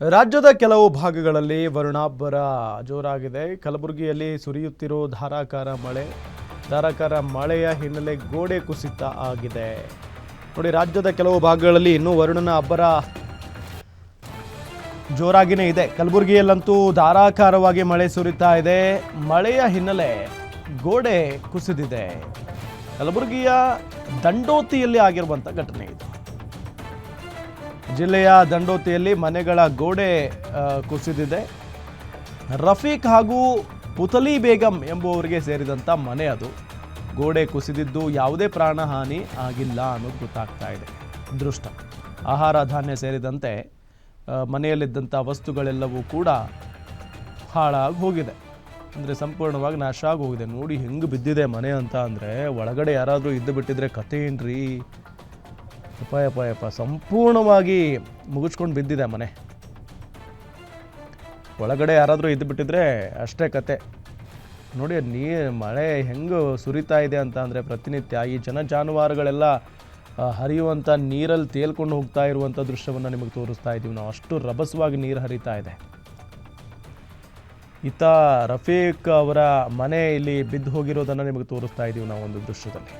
ರಾಜ್ಯದ ಕೆಲವು ಭಾಗಗಳಲ್ಲಿ ವರುಣಾಬ್ಬರ ಜೋರಾಗಿದೆ. ಕಲಬುರಗಿಯಲ್ಲಿ ಸುರಿಯುತ್ತಿರೋ ಧಾರಾಕಾರ ಮಳೆ, ಧಾರಾಕಾರ ಮಳೆಯ ಹಿನ್ನೆಲೆ ಗೋಡೆ ಕುಸಿತ ಆಗಿದೆ. ನೋಡಿ, ರಾಜ್ಯದ ಕೆಲವು ಭಾಗಗಳಲ್ಲಿ ಇನ್ನೂ ವರುಣನ ಅಬ್ಬರ ಜೋರಾಗಿನೇ ಇದೆ. ಕಲಬುರಗಿಯಲ್ಲಂತೂ ಧಾರಾಕಾರವಾಗಿ ಮಳೆ ಸುರಿತಾ ಇದೆ. ಮಳೆಯ ಹಿನ್ನೆಲೆ ಗೋಡೆ ಕುಸಿದಿದೆ. ಕಲಬುರಗಿಯ ದಂಡೋತಿಯಲ್ಲಿ ಆಗಿರುವಂಥ ಘಟನೆ ಜಿಲ್ಲೆಯ ದಂಡೋತಿಯಲ್ಲಿ ಮನೆಗಳ ಗೋಡೆ ಕುಸಿದಿದೆ. ರಫೀಕ್ ಹಾಗೂ ಪುತಲಿ ಬೇಗಂ ಎಂಬುವರಿಗೆ ಸೇರಿದಂಥ ಮನೆ ಅದು. ಗೋಡೆ ಕುಸಿದಿದ್ದು ಯಾವುದೇ ಪ್ರಾಣಹಾನಿ ಆಗಿಲ್ಲ ಅನ್ನೋದು ಗೊತ್ತಾಗ್ತಾ ಇದೆ. ದೃಷ್ಟ. ಆಹಾರ ಧಾನ್ಯ ಸೇರಿದಂತೆ ಮನೆಯಲ್ಲಿದ್ದಂಥ ವಸ್ತುಗಳೆಲ್ಲವೂ ಕೂಡ ಹಾಳಾಗಿ ಹೋಗಿದೆ. ಅಂದರೆ ಸಂಪೂರ್ಣವಾಗಿ ನಾಶ ಆಗಿ ಹೋಗಿದೆ. ನೋಡಿ ಹೆಂಗೆ ಬಿದ್ದಿದೆ ಮನೆ ಅಂತ ಅಂದರೆ, ಒಳಗಡೆ ಯಾರಾದರೂ ಇದ್ದು ಬಿಟ್ಟಿದ್ರೆ ಕಥೆ ಏನ್ರಿ? ಯಪ್ಪ ಯಪ್ಪ ಸಂಪೂರ್ಣವಾಗಿ ಮುಗಿಸ್ಕೊಂಡು ಬಿದ್ದಿದೆ ಮನೆ. ಒಳಗಡೆ ಯಾರಾದರೂ ಇದ್ದು ಬಿಟ್ಟಿದ್ರೆ ಅಷ್ಟೇ ಕತೆ. ನೋಡಿ, ನೀ ಮಳೆ ಹೆಂಗೆ ಸುರಿತಾ ಇದೆ ಅಂತ ಅಂದರೆ ಪ್ರತಿನಿತ್ಯ ಈ ಜನ ಜಾನುವಾರುಗಳೆಲ್ಲ ಹರಿಯುವಂಥ ನೀರಲ್ಲಿ ತೇಲ್ಕೊಂಡು ಹೋಗ್ತಾ ಇರುವಂಥ ದೃಶ್ಯವನ್ನು ನಿಮಗೆ ತೋರಿಸ್ತಾ ಇದ್ದೀವಿ. ನಾವು ಅಷ್ಟು ರಭಸವಾಗಿ ನೀರು ಹರಿತಾ ಇದೆ. ಈತ ರಫೀಕ್ ಅವರ ಮನೆ ಇಲ್ಲಿ ಬಿದ್ದು ಹೋಗಿರೋದನ್ನು ನಿಮಗೆ ತೋರಿಸ್ತಾ ಇದ್ದೀವಿ ನಾವು ಒಂದು ದೃಶ್ಯದಲ್ಲಿ.